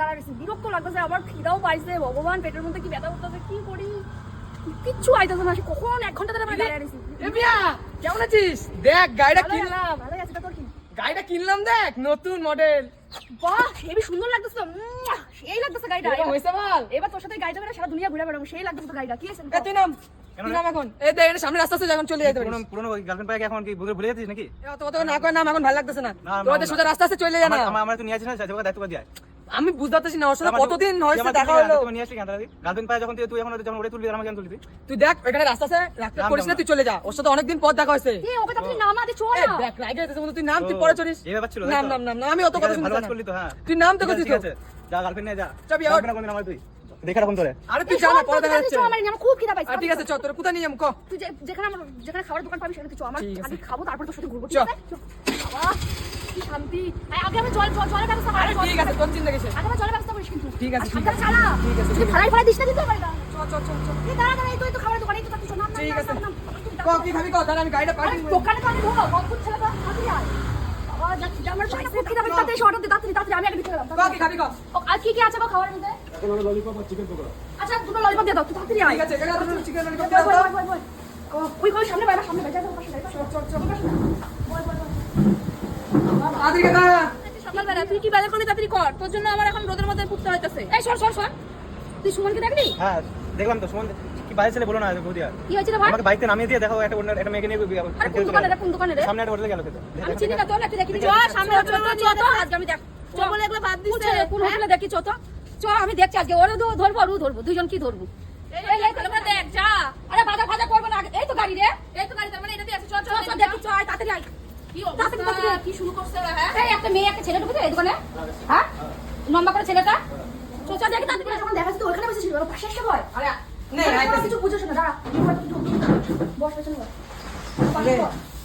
দাঁড়াইছি বিরক্ত লাগতেছে আমার খিদাও পাইছে ভগবান পেটের মধ্যে কি ব্যথা করতেছে কি করি? কিচ্ছু আইতেছে না সে কখন এক ঘণ্টা ধরে আমি দাঁড়িয়ে আছি কেমন আছিস? দেখ গাড়িটা ভালো কিন ভালো আছে তোর কি? গাড়িটা কিনলাম দেখ নতুন মডেল বাহ হেবি সুন্দর লাগতেছে সেই লাগতেছে গাড়িটা। এবার তোর সাথে গাড়িটা করে সারা দুনিয়া ঘুরে বেড়াবো সেই লাগতেছে তো গাড়িটা কি আছে তুই নাম? নাম এখন? এই দেখ এটা সামনে রাস্তা আছে এখন চলে যাইতে পারিস। পুরনো গার্লফ্রেন্ড পাই এখন কি ভুলে ভুলে যাচ্ছিস নাকি? এ অত না কর নাম এখন ভালো লাগতেছে না। না, না, তোদের না। সোজা রাস্তা আছে চলে যা না। আমার আমার তো নিয়ে আসিস না যাতে দায়িত্ব দিয়ে? আমি বুঝতে পারতেছি না ওর সাথে কতদিন তুই হয়েছে দেখা হলো। তুই নিয়ে আসলি কেন গার্লফ্রেন্ড পাই যখন তুই এখন যখন ওরে তুলবি আর আমাকে কেন তুলবি? তুই? দেখ ওখানে রাস্তা আছে রাস্তা করিস না তুই চলে যা। ওর সাথে অনেকদিন পর দেখা হয়েছে। ওকে তুই নামা দে চল না। দেখ রাইগে যেতে তুই নাম তুই ও, পরে চড়িস এই ব্যাপার ছিল, নাম নাম নাম নাম আমি অত কথা তো, হ্যাঁ। তুই নাম তো করছিস। যা গার্লফ্রেন্ড নিয়ে যা। চাবি, আউট। না আমার তুই। দেখে রাখুন তোরে আরে তুই যা পরে দেখা যাচ্ছে। আমার আমার খুব খিদা পাইছে। ঠিক আছে চল তোর কোথায় নিয়ে যাব ক? তুই যেখানে আমার যেখানে খাবার দোকান পাবি সেখানে তুই চ আমার আগে খাব তারপর তোর সাথে ঘুরবো ঠিক আছে? বাবা কি শান্তি। আগে আমি জল জল জলের ব্যবস্থা কর, আরে ঠিক আছে তোর চিন্তা কিসের? আগে আমার জলের ব্যবস্থা করিস কিন্তু। ঠিক আছে, ঠিক আছে। চালা। ঠিক আছে, তুই। ফালাই ফালাই দিস না কিন্তু আমার এটা চল চল চল চল এই দাঁড়া দাঁড়া এই তো এই তো খাবারের দোকান তো নাম নাম ঠিক আছে। তুই ক কি খাবি? ক তাহলে আমি গাড়িটা আরে পাঠিয়ে দোকানে তো আমি ঢোক অদ্ভুত ছেলে তো খুব খিদা ক কি খাবি ক ও, আর কি কি আছে আচ্ছা দুটো ললিপপ দিয়ে দাও তুই তাড়াতাড়ি আয়। ঠিক আছে চিকেন ললিপপ দাও বল, বল, বল, বল। ও, ওই ওই সামনে বাইরে সামনে বাইরে পাশে বাইরে চল চল চল। বল বল বল। তাড়াতাড়ি সকালবেলা তুই কি বাজার করলি তাড়াতাড়ি কর তোর জন্য আমার এখন রোদের মধ্যে ফুটতে হইতেছে। এই সর সর সর। তুই সুমনকে দেখলি? হ্যাঁ দেখলাম তো সুমন বাইরে ছেলে বলো না কি হয়েছিল ভাই? আমাকে বাইকতে নামিয়ে দিয়ে দেখো একটা অন্য একটা মেয়েকে নিয়ে আরে কোন দোকানে রে কোন দোকানে রে? সামনে একটা হোটেলে গেল খেতে আমি চিনি না তো দেখি। চ সামনে হোটেল চ তো আজকে আমি দেখ চ বলে এগুলো বাদ দিস কোন হোটেলে দেখি চ তো চ আমি দেখছি আজকে ওরে ধরবো আর ও ধরবো দুজন কি ধরবো? এই এই তাহলে দেখ যা। আরে বাজার ফাজার করব না এই তো গাড়ি রে। এই তো গাড়ি তার মানে এটা দিয়ে আছে চ চ চ দেখি চ আয় তাড়াতাড়ি আয়। কি অবস্থা? কি শুরু করছে ওরা হ্যাঁ? এই একটা মেয়ে একটা ছেলে ঢুকেছে এই দোকানে। হ্যাঁ? লম্বা করে ছেলেটা। চ চ দেখি তাড়াতাড়ি যখন দেখা যাচ্ছে ওখানে বসেছিল ওর পাশে এসে আরে নে কিছু বুঝোস না দাঁড়া বস পেছনে বস।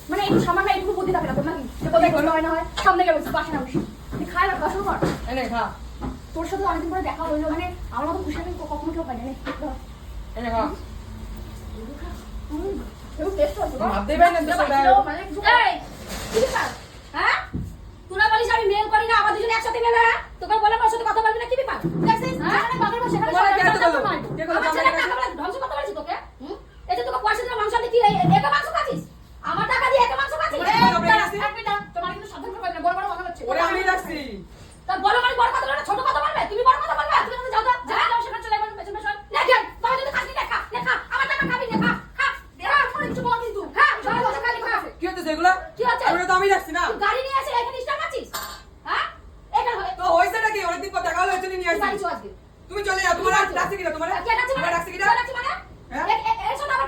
মানে একটু সামান্য একটু বুদ্ধি থাকে না তোর নাকি যে কোথায় গেলে হয় না হয় সামনে পাশে না বসে তুই খায় না খাওয়া কর এনে খা তোর সাথে অনেকদিন পরে দেখা হইল মানে আমার মতো খুশি আমি কখনো কেউ পাই না এনে খা হুম, কেউ taste হয়েছে বল। ভাবতেই পারি না তো সেটা। এই, কি ব্যাপার? হ্যাঁ? তোরা বলিস আমি মেল করি না, দুজনে একসাথে মেলে, হ্যাঁ? তোকে বললাম ওর সাথে কথা বলবি না, কি ব্যাপার? দেখছিস? যেখানে বাঘের বসে, সেখানে তোমার কে সবাই এত বলল? মারবে। কে বলল আমার তোমার ছেলে কাছে? টাকা বলে ধ্বংস করতে পারছিস তোকে? হুম? এই যে তোকে পয়সা দিলাম মাংস আনতে, কি এই- একা মাংস খাচ্ছিস? আমার টাকা দিয়ে একা মাংস খাচ্ছিস? ওরে, এই, ওরে, দাঁড়া, ওরে, এক মিনিট দাঁড়া। তোমার কিন্তু সাবধান করে বলবে না, বড় বড় কথা হচ্ছে। ওরে আমি রাখছি তা বড় মানে বড় কথা বলবে না, ছোট কথা বলবে? তুমি বড় কথা বলবে? তুমি কিন্তু যাও তো, যেখানে যাও সেখানে চলে যাবে, পেছন পেছন। নে, নে, তবে যদি খাসনি, নে, খা, নে, খা। আমার টাকা খাবি, নে, খা, খা। দে, আর কোনো কিছু বল কিন্তু। খা, সবাই বসে খালি খা। কি হচ্ছে সেগুলো কি হচ্ছে? ওরে তো আমি রাখছি না তুই গাড়ি নিয়ে এসে এখানে স্টার্ট আছিস হ্যাঁ এখানে হবে তো হয়েছে নাকি অনেকদিন পর দেখা হলো ওই জন্য নিয়ে আজকে তুমি চলে যাও তোমার রাখছি কিনা তোমার? মানে? রাখছি কিনা কে ডাকছি মানে? হ্যাঁ? এ- এ- এর সাথে আমার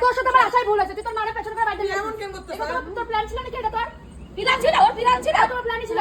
তোর সাথে আমার আশাই ভুল আছে তুই তোর মায়ের পেছনে করে বাইরে এমন কেন করতে তোর প্ল্যান ছিল নাকি এটা তোর? প্ল্যান ছিল ওর প্ল্যান ছিল তোর প্ল্যান ছিল